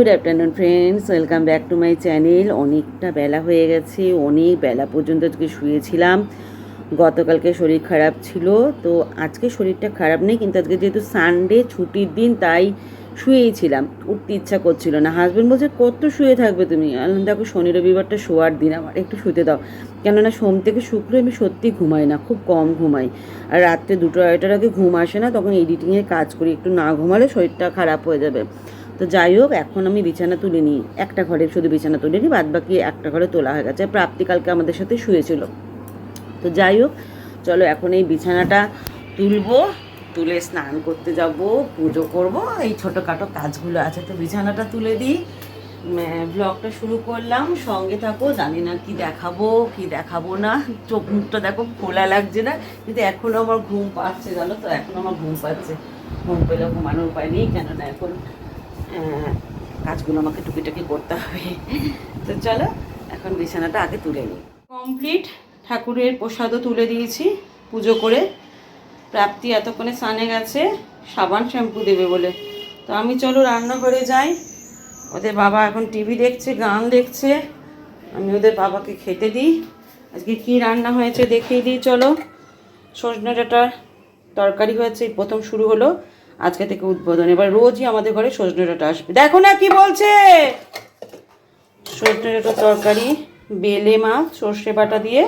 Good afternoon friends welcome back to my channel অনেকটা বেলা হয়ে গেছে। অনেক বেলা পর্যন্ত আজকে শুয়েছিলাম। গতকালকে শরীর খারাপ ছিল। তো আজকে শরীরটা খারাপ নেই, কিন্তু আজকে যেহেতু সানডে ছুটির দিন, তাই শুয়েই ছিলাম উঠতে ইচ্ছা করছিল না। হাজব্যান্ড বলছে, কত শুয়ে থাকবে তুমি? দেখো, শনি, রবিবারটা শোয়ার দিন আমার। একটু শুতে দাও। কেননা সোম থেকে শুক্র আমি সত্যি ঘুমাই না, খুব কম ঘুমাই। আর রাত্রে দুটো আড়াইটার আগে ঘুম আসে না, তখন এডিটিংয়ের কাজ করি। একটু না ঘুমালে শরীরটা খারাপ হয়ে যাবে। তো যাই হোক, এখন আমি বিছানা তুলে নিই। একটা ঘরে শুধু বিছানা তুলে নিই বাদ বাকি একটা ঘরে তোলা হয়ে গেছে। প্রাপ্তিকালকে আমাদের সাথে শুয়েছিল। তো যাই হোক, চলো এখন এই বিছানাটা তুলবো, তুলে স্নান করতে যাব, পুজো করব। এই ছোটোখাটো কাজগুলো আছে, তো বিছানাটা তুলে দিই। ব্লগটা শুরু করলাম, সঙ্গে থাকো, জানি না কি দেখাবো কি দেখাবো না। চোখ মুখটা দেখো, খোলা লাগছে না, কিন্তু এখনও আমার ঘুম পাচ্ছে, জানো তো? এখনও আমার ঘুম পাচ্ছে। ঘুম পেলে ঘুমানোর উপায় নেই, কেননা এখন কাজগুলো আমাকে টুকিটাকি করতে হবে। তো চলো, এখন বিছানাটা আগে তুলে নিই। কমপ্লিট, ঠাকুরের প্রসাদও তুলে দিয়েছি, পুজো করে। প্রাপ্তি এতক্ষণে স্নানে গেছে, সাবান শ্যাম্পু দেবে বলে। তো আমি চলো রান্নাঘরে যাই। ওদের বাবা এখন টিভি দেখছে, গান দেখছে। আমি ওদের বাবাকে খেতে দিই। আজকে কি রান্না হয়েছে দেখিয়ে দিই, চলো। সজনে ডাঁটার তরকারি হয়েছে প্রথম শুরু হলো। আজকে থেকে উদ্বোধন। এবার রোজই আমাদের ঘরে সজনে ডাঁটা আসবে। দেখো না কি বলছে! সজনে ডাঁটার তরকারি, বেলে মাছ, সর্ষে বাটা দিয়ে।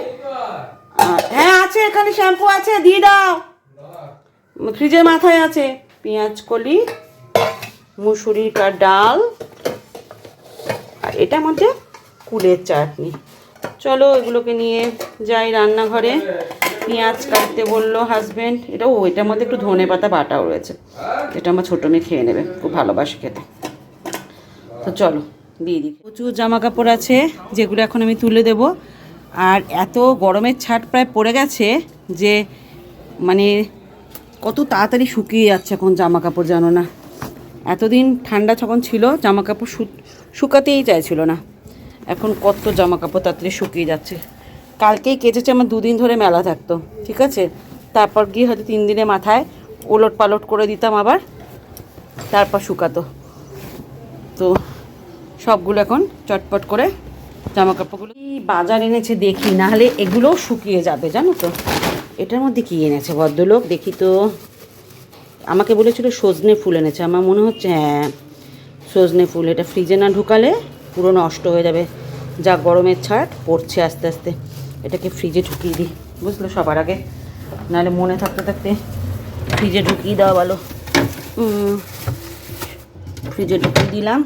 আর হ্যাঁ আছে এখানে, শ্যাম্পু আছে, দিয়ে দাও। ফ্রিজের মাথায় আছে। পেঁয়াজ কলি মুসুরির কা ডাল, আর এটা মধ্যে কুলের চাটনি। চলো এগুলোকে নিয়ে যাই রান্নাঘরে। পেঁয়াজ কাটতে বলল হাজবেন্ড এটা, ও, এটার মধ্যে একটু ধনে পাতা, বাটাও রয়েছে। এটা আমার ছোটো মেয়ে খেয়ে নেবে, খুব ভালোবাসে খেতে। তো চলো, দিয়ে দিই। প্রচুর জামা কাপড় আছে, যেগুলো এখন আমি তুলে দেব। আর এত গরমের ছাট প্রায় পড়ে গেছে যে মানে কত তাড়াতাড়ি শুকিয়ে যাচ্ছে এখন জামা কাপড় জানো না? এতদিন ঠান্ডা যখন ছিল জামা কাপড় শুকাতেই চাইছিল না। এখন কত জামা কাপড় তাড়াতাড়ি শুকিয়ে যাচ্ছে। কালকেই কেচেছে, আমার দুদিন ধরে মেলা থাকতো, ঠিক আছে? তারপর গিয়ে হয়তো তিন দিনে মাথায় ওলট পালট করে দিতাম আবার, তারপর শুকাতো। তো সবগুলো এখন চটপট করে জামা কাপড়গুলো বাজার এনেছে দেখি, নাহলে এগুলোও শুকিয়ে যাবে, জানো তো? এটার মধ্যে কি এনেছে ভদ্রলোক? দেখি তো। আমাকে বলেছিল সজনে ফুল এনেছে, আমার মনে হচ্ছে হ্যাঁ সজনে ফুল, এটা ফ্রিজে না ঢুকালে পুরো নষ্ট হয়ে যাবে। যা গরমের ছাট পড়ছে আস্তে আস্তে। এটাকে ফ্রিজে ঢুকিয়ে দিই। বুঝলো? সবার আগে। নাহলে মনে থাকতে থাকতে ফ্রিজে ঢুকিয়ে দেওয়া ভালো। ফ্রিজে ঢুকিয়ে দিলাম।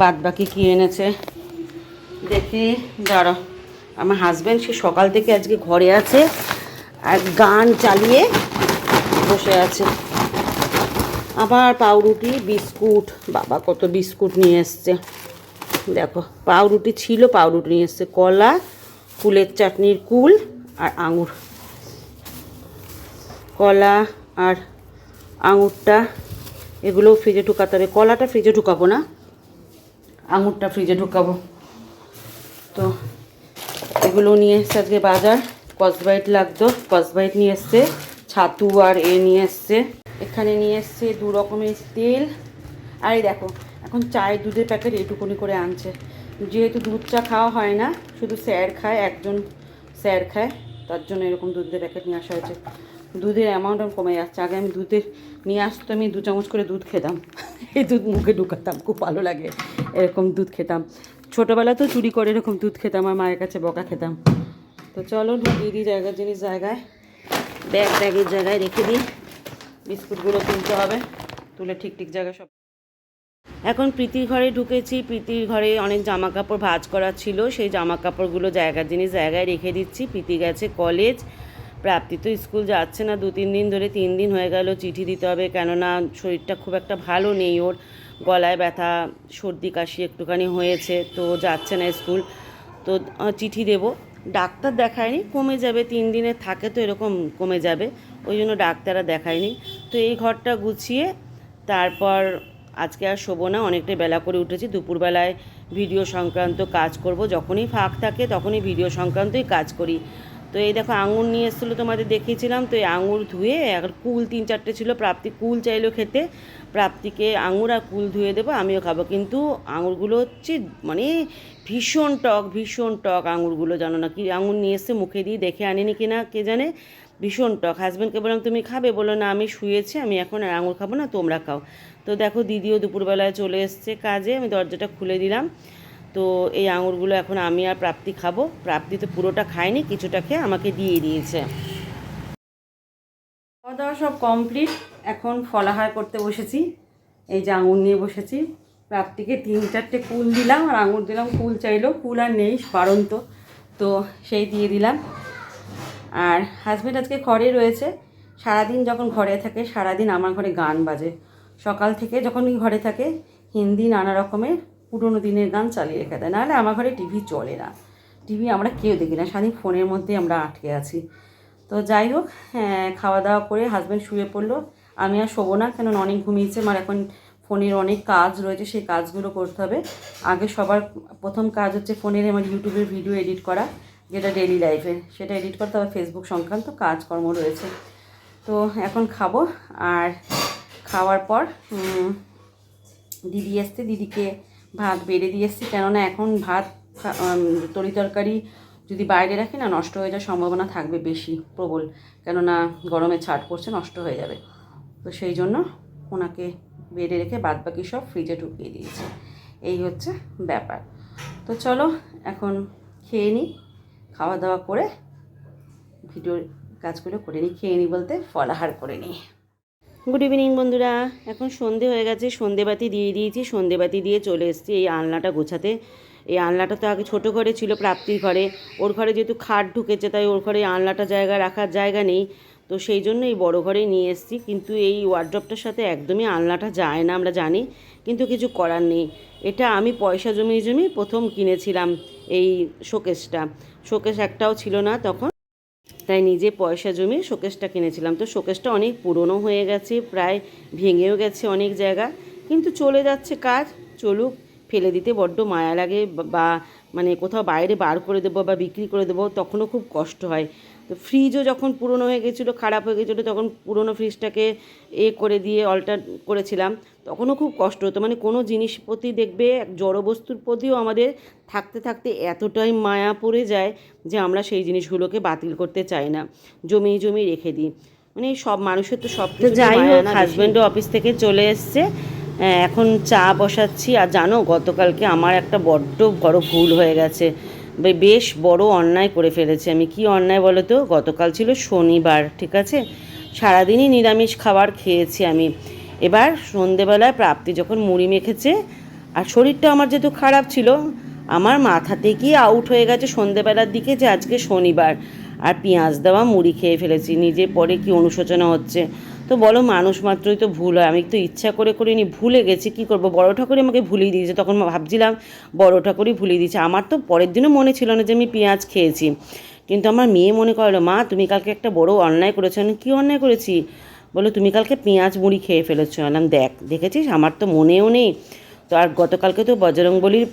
বাদ বাকি কী এনেছে? দেখি দাঁড়া। আমার হাজব্যান্ড সে সকাল থেকে আজকে ঘরে আছে আর গান চালিয়ে বসে আছে। আবার পাউরুটি বিস্কুট। বাবা কত বিস্কুট নিয়ে এসছে। দেখো পাউরুটি ছিল পাউরুটি নিয়ে এসছে। কলা কুলের চাটনির কুল আর আঙুর। কলা আর আঙুরটা এগুলো ফ্রিজে ঢুকাতে হবে। কলাটা ফ্রিজে ঢুকাবো না, আঙুরটা ফ্রিজে ঢুকাবো। তো এগুলো নিয়ে এসছে আজকে বাজার। কসবাইট লাগতো কসবাইট নিয়ে এসছে, ছাতু আর এ নিয়ে এসছে। এখানে নিয়ে এসছে দু রকমের তেল। আর এই দেখো, এখন চায়ের দুধের প্যাকেট এইটুকুনি করে আনছে। যেহেতু দুধ চা খাওয়া হয় না, শুধু স্যার খায়, একজন স্যার খায়, তার জন্য এরকম দুধের প্যাকেট নিয়ে আসা হয়েছে। দুধের অ্যামাউন্ট কমে যাচ্ছে। আগে আমি দুধের নিয়ে আসতো, আমি দু চামচ করে দুধ খেতাম। এই দুধ মুখে ঢুকাতাম, খুব ভালো লাগে, এরকম দুধ খেতাম। ছোটোবেলাতেও চুরি করে এরকম দুধ খেতাম আমার মায়ের কাছে বকা খেতাম। তো চলো দিই জায়গার জিনিস জায়গায়। ব্যাগ ব্যাগের জায়গায় রেখে দিই। বিস্কুটগুলো তুলতে হবে, তুলে ঠিক ঠিক জায়গায় সব এখন প্রীতির ঘরে ঢুকেছি। প্রীতির ঘরে অনেক জামা কাপড় ভাঁজ করা ছিল। সেই জামা কাপড়গুলো জায়গার জিনিস জায়গায় রেখে দিচ্ছি। প্রীতি গেছে কলেজ। প্রাপ্তি তো স্কুল যাচ্ছে না। দু, তিন দিন ধরে তিন দিন হয়ে গেল চিঠি দিতে হবে। কেননা শরীরটা খুব একটা ভালো নেই ওর। গলায় ব্যথা, সর্দি, কাশি একটুখানি হয়েছে। তো যাচ্ছে না স্কুল। তো চিঠি দেব। ডাক্তার দেখায়নি, কমে যাবে। তিন দিনে থাকে তো এরকম কমে যাবে। ওই জন্য ডাক্তাররা দেখায়নি। তো এই ঘরটা গুছিয়ে তারপর আজকে আর শোবো না অনেকটা বেলা করে উঠেছি, দুপুরবেলায় ভিডিও সংক্রান্ত কাজ করব। যখনই ফাঁক থাকে, তখনই ভিডিও সংক্রান্তই কাজ করি। তো এই দেখো, আঙুর নিয়ে এসেছিল তোমাদের দেখিয়েছিলাম, তো এই আঙুর ধুয়ে এখন কুল তিন চারটে ছিল, প্রাপ্তি কুল চাইলো খেতে। প্রাপ্তিকে আঙুর আর কুল ধুয়ে দেবো, আমিও খাব। কিন্তু আঙুরগুলো হচ্ছে মানে ভীষণ টক ভীষণ টক আঙুরগুলো, জানো না কি? আঙুর নিয়ে এসে মুখে দিয়ে দেখে আনিনি কিনা, কে জানে? ভীষণ টক। হাজব্যান্ডকে বললাম, তুমি খাবে? বলো না, আমি শুয়েছি, আমি এখন আর আঙুর খাব না, তোমরা খাও। তো দেখো, দিদিও দুপুরবেলায় চলে এসছে কাজে, আমি দরজাটা খুলে দিলাম। তো এই আঙুরগুলো এখন আমি আর প্রাপ্তি খাব। প্রাপ্তি তো পুরোটা খায়নি, কিছুটা খেয়ে আমাকে দিয়ে দিয়েছে। খাওয়া দাওয়া সব কমপ্লিট এখন ফলাহার করতে বসেছি। এই যে আঙুর নিয়ে বসেছি। প্রাপ্তিকে তিন চারটে কুল দিলাম, আর আঙুর দিলাম, কুল চাইলো, কুল আর নেই বারন্ত তো সেই দিয়ে দিলাম। আর হাজব্যান্ড আজকে ঘরে রয়েছে। সারাদিন যখন ঘরে থাকে সারাদিন আমার ঘরে গান বাজে। সকাল থেকে যখন ঘরে থাকে হিন্দি নানা রকমের পুরোনো দিনের গান চালিয়ে রেখে দেয়। নাহলে আমার ঘরে টিভি চলে না। টিভি আমরা কেউ দেখি না। সারাদিন ফোনের মধ্যে আমরা আটকে আছি। তো যাই হোক হ্যাঁ, খাওয়া দাওয়া করে হাজব্যান্ড শুয়ে পড়ল। আমি আর শোবো না কেন অনেক ঘুমিয়েছে। আমার এখন ফোনের অনেক কাজ রয়েছে সেই কাজগুলো করতে হবে। আগে সবার প্রথম কাজ হচ্ছে ফোনের আমার ইউটিউবের ভিডিও এডিট করা। যেটা ডেলি লাইফের সেটা এডিট করতে হবে। ফেসবুক সংক্রান্ত কাজকর্ম রয়েছে। তো এখন খাব। আর খাওয়ার পর দিদি এসছে। দিদিকে ভাত বেড়ে দিয়ে এসছি। কেননা এখন ভাত তরি তরকারি যদি বাইরে রাখি না, নষ্ট হয়ে যাওয়ার সম্ভাবনা থাকবে বেশি, প্রবল। কেননা গরমে ছাট পড়ছে, নষ্ট হয়ে যাবে। তো সেই জন্য ওনাকে বেড়ে রেখে বাদ বাকি সব ফ্রিজে ঢুকিয়ে দিয়েছি। এই হচ্ছে ব্যাপার। তো চলো, এখন খেয়ে নিই। খাওয়া দাওয়া করে ভিডিওর কাজগুলো করে নিই, খেয়ে নিই বলতে ফলাহার করে নিই। গুড ইভিনিং বন্ধুরা। এখন সন্ধে হয়ে গেছে সন্ধেবাতি দিয়ে দিয়েছি সন্ধেবাতি দিয়ে চলে এসেছি এই আলনাটা গোছাতে। এই আলনাটা তো আগে ছোটো ঘরে ছিল, প্রাপ্তির ঘরে। ওর ঘরে যেহেতু খাট ঢুকেছে, তাই ওর ঘরে আলনাটা জায়গা রাখার জায়গা নেই। তো সেই জন্য এই বড় ঘরে নিয়ে এসেছি। কিন্তু এই ওয়ার্ড্রপটার সাথে একদমই আলনাটা যায় না, আমরা জানি। কিন্তু কিছু করার নেই। এটা আমি পয়সা জমিয়ে জমিয়ে প্রথম কিনেছিলাম এই শোকেসটা। শোকেস একটাও ছিল না তখন। তাই নিজে পয়সা জমিয়ে শোকেসটা কিনেছিলাম। তো শোকেসটা অনেক পুরনো হয়ে গেছে, প্রায় ভেঙেও গেছে অনেক জায়গা। কিন্তু চলে যাচ্ছে কাজ, চলুক। ফেলে দিতে বড্ড মায়া লাগে বা- বা মানে কোথাও বাইরে বার করে দেবো বা বিক্রি করে দেবো তখনও খুব কষ্ট হয়। তো ফ্রিজও যখন পুরনো হয়ে গেছিল খারাপ হয়ে গেছিল তখন পুরনো ফ্রিজটাকে এ করে দিয়ে অল্টার করেছিলাম তখনও খুব কষ্ট হতো। মানে কোনো জিনিস প্রতি দেখবে এক জড় বস্তুর প্রতিও আমাদের থাকতে থাকতে এতটাই মায়া পড়ে যায় যে আমরা সেই জিনিসগুলোকে বাতিল করতে চাই না। জমিয়ে জমিয়ে রেখে দিই। মানে সব মানুষের তো সব যাই হোক হাজব্যান্ডও অফিস থেকে চলে এসছে। এখন চা বসাচ্ছি। আর জানো, গতকালকে আমার একটা বড্ড বড় ভুল হয়ে গেছে। বেশ বড় অন্যায় করে ফেলেছি। আমি কি অন্যায় বলো তো? গতকাল ছিল শনিবার, ঠিক আছে? সারাদিনই নিরামিষ খাবার খেয়েছি আমি। এবার সন্ধেবেলায় প্রাপ্তি যখন মুড়ি মেখেছে, আর শরীরটা আমার যেহেতু খারাপ ছিল, আমার মাথা থেকেই আউট হয়ে গেছে সন্ধেবেলার দিকে যে আজকে শনিবার। আর পেঁয়াজ দেওয়া মুড়ি খেয়ে ফেলেছি। নিজে পরে কি অনুশোচনা হচ্ছে? তো বলো মানুষ মাত্রই তো ভুল হয়। আমি তো ইচ্ছা করে করিনি, ভুলে গেছি, কি করব? বড় ঠাকুরই আমাকে ভুলিয়ে দিয়েছে, তখন ভাবছিলাম বড় ঠাকুরই ভুলিয়ে দিয়েছে। আমার তো পরের দিনও মনে ছিল না যে আমি পেঁয়াজ খেয়েছি। কিন্তু আমার মেয়ে মনে করল, মা, তুমি কালকে একটা বড় অন্যায় করেছ। আমি, কী অন্যায় করেছি? বলো তুমি কালকে পেঁয়াজ মুড়ি খেয়ে ফেলেছো। আলাম দেখ, দেখেছিস? আমার তো মনেও নেই। তো আর গতকালকে তো বজরংবলির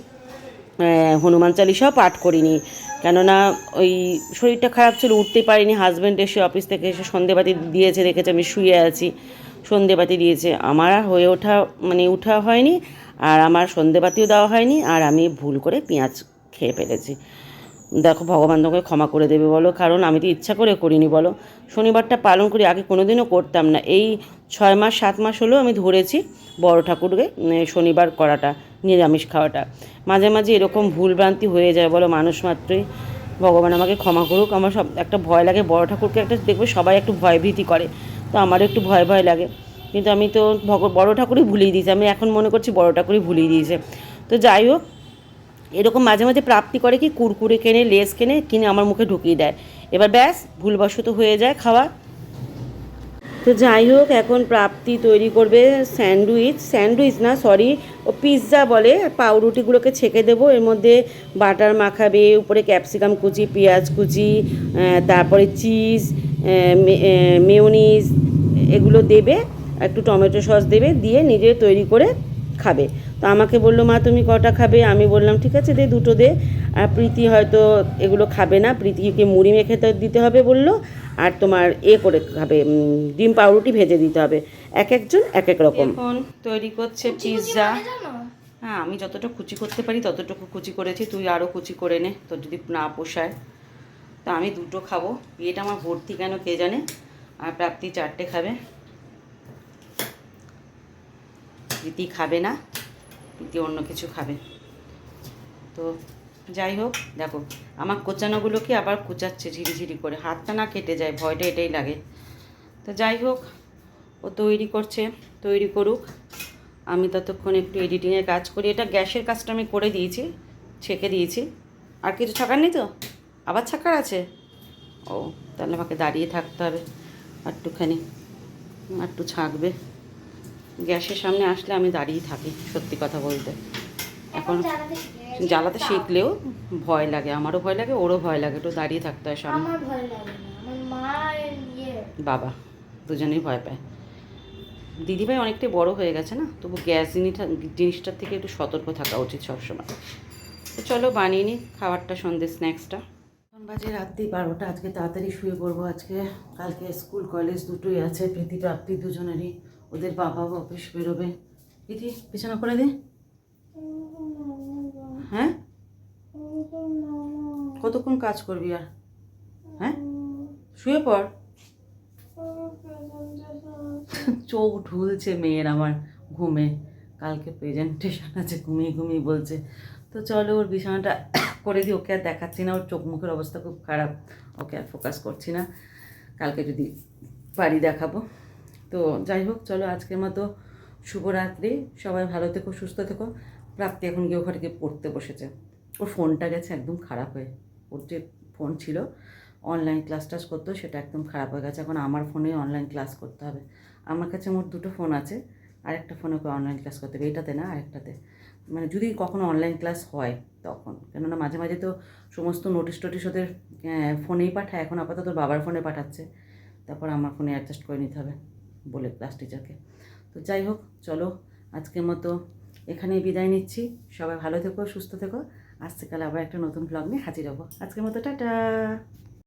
হনুমান চালিসাও পাঠ করিনি। কেননা ওই শরীরটা খারাপ ছিল উঠতেই পারিনি হাজব্যান্ড এসে অফিস থেকে এসে সন্ধেবাতি দিয়েছে, দেখেছে আমি শুয়ে আছি, সন্ধেবাতি দিয়েছে। আমার আর হয়ে ওঠা মানে উঠা হয়নি, আর আমার সন্ধেবাতিও দেওয়া হয়নি, আর আমি ভুল করে পেঁয়াজ খেয়ে ফেলেছি। দেখো, ভগবান তোমাকে ক্ষমা করে দেবে বলো, কারণ আমি তো ইচ্ছা করে করিনি, বলো। শনিবারটা পালন করি, আগে কোনোদিনও করতাম না। এই ছয় মাস, সাত মাস হলেও আমি ধরেছি বড় ঠাকুরকে শনিবার করাটা। নিরামিষ খাওয়াটা। মাঝে মাঝে এরকম ভুলভ্রান্তি হয়ে যায় বলো মানুষ মাত্রই। ভগবান আমাকে ক্ষমা করুক, আমার সব একটা ভয় লাগে, বড় ঠাকুরকে একটা দেখবে সবাই একটু ভয়ভীতি করে, তো আমারও একটু ভয় ভয় লাগে। কিন্তু আমি তো বড় ঠাকুরই ভুলিয়ে দিয়েছি, আমি এখন মনে করছি বড় ঠাকুরই ভুলিয়ে দিয়েছে। তো যাই হোক, এরকম মাঝে মাঝে প্রাপ্তি করে কি, কুরকুরে কেনে, লেস কেনে, কিনে আমার মুখে ঢুকিয়ে দেয়। এবার ব্যাস, ভুলবশত হয়ে যায় খাওয়া। তো যাই হোক, এখন প্রাপ্তি তৈরি করবে স্যান্ডউইচ। স্যান্ডউইচ না, সরি, ও পিৎজা বলে, পাউরুটিগুলোকে ছেঁকে দেবো। এর মধ্যে বাটার মাখাবে, উপরে ক্যাপসিকাম কুচি, পেঁয়াজ কুচি তারপরে চিজ মেয়নিজ, এগুলো দেবে, একটু টমেটো সস দেবে, দিয়ে নিজে তৈরি করে খাবে। তো আমাকে বলল মা তুমি কটা খাবে? আমি বললাম ঠিক আছে দে দুটো দে। আর প্রীতি হয়তো এগুলো খাবে না প্রীতিকে মুড়ি মেখে তো দিতে হবে বলল আর তোমার এ করে খাবে ডিম পাউরুটি ভেজে দিতে হবে। এক একজন এক এক রকম। এখন তৈরি করছে পিৎজা হ্যাঁ আমি যতটা কুচি করতে পারি ততটুকু কুচি করেছি তুই আরও কুচি করে নে তোর যদি না পোষায়। তা আমি দুটো খাব বিয়েটা আমার ভর্তি কেন কে জানে? আর প্রাপ্তি চারটে খাবে। প্রীতি খাবে না। প্রীতি অন্য কিছু খাবে। তো যাই হোক, দেখো, আমার কোচানোগুলোকে আবার কোচাচ্ছে ঝিরিঝিরি করে। হাতটা না কেটে যায়, ভয়টা এটাই লাগে। তো যাই হোক, ও তৈরি করছে, তৈরি করুক। আমি ততক্ষণ একটু এডিটিংয়ের কাজ করি। এটা গ্যাসের কাজটা আমি করে দিয়েছি, ছেঁকে দিয়েছি। আর কিছু ছাকার নেই তো? আবার ছাকার আছে? ও, তাহলে আমাকে দাঁড়িয়ে থাকতে হবে। একটুখানি, একটু ছাঁকবে। গ্যাসের সামনে আসলে আমি দাঁড়িয়ে থাকি সত্যি কথা বলতে। এখন জ্বালাতে শিখলেও ভয় লাগে আমারও ভয় লাগে ওরও ভয় লাগে একটু দাঁড়িয়ে থাকতে হয় সামনে। ইয়ে। বাবা দুজনেই ভয় পায়। দিদিভাই অনেকটাই বড় হয়ে গেছে না তবু গ্যাস জিনিসটা জিনিসটার থেকে একটু সতর্ক থাকা উচিত সবসময়। তো চলো বানিয়ে নিই খাবারটা সন্ধ্যে স্ন্যাক্সটা। এখন বাজে রাত্রি বারোটা আজকে তাড়াতাড়ি শুয়ে পড়ব আজকে কালকে স্কুল কলেজ দুটোই আছে প্রীতি প্রাপ্তি দুজনেরই। ওদের বাবাও অফিস বেরোবে। প্রীতি বিছানা করে দে। হ্যাঁ? কতক্ষণ কাজ করবি আর? হ্যাঁ? শুয়ে পড়। চোখ ঢুলছে মেয়ের আমার ঘুমে। কালকে প্রেজেন্টেশন আছে, ঘুমিয়ে ঘুমিয়ে বলছে। তো চলো ওর বিছানাটা করে দিই ওকে আর দেখাচ্ছি না। ওর চোখ মুখের অবস্থা খুব খারাপ। ওকে আর ফোকাস করছি না। কালকে যদি পারি দেখাবো। তো যাই হোক চলো আজকের মতো শুভরাত্রি। সবাই ভালো থেকো, সুস্থ থেকো। প্রাপ্তি এখন গিয়ে ওখানে গিয়ে পড়তে বসেছে। ওর ফোনটা গেছে একদম খারাপ হয়ে, ওর যে ফোন ছিল অনলাইন ক্লাস টাস করতো, সেটা একদম খারাপ হয়ে গেছে। এখন আমার ফোনে অনলাইন ক্লাস করতে হবে। আমার কাছে মোট দুটো ফোন আছে, আরেকটা ফোনে ওকে অনলাইন ক্লাস করতে হবে এটাতে না, আরেকটাতে। মানে যদি কখনো অনলাইন ক্লাস হয় তখন। কেননা মাঝে মাঝে তো সমস্ত নোটিশ টোটিশ ওদের ফোনেই পাঠায়। এখন আপাতত বাবার ফোনে পাঠাচ্ছে। তারপর আমার ফোনে অ্যাডজাস্ট করে নিতে হবে। বলে ক্লাস টিচারকে তো যাই হোক, চলো আজকের মতো এখানেই বিদায় নিচ্ছি। সবাই ভালো থেকো, সুস্থ থেকো। আজকে কাল আবার একটা নতুন ব্লগ নিয়ে হাজির হব। আজকের মতো টাটা।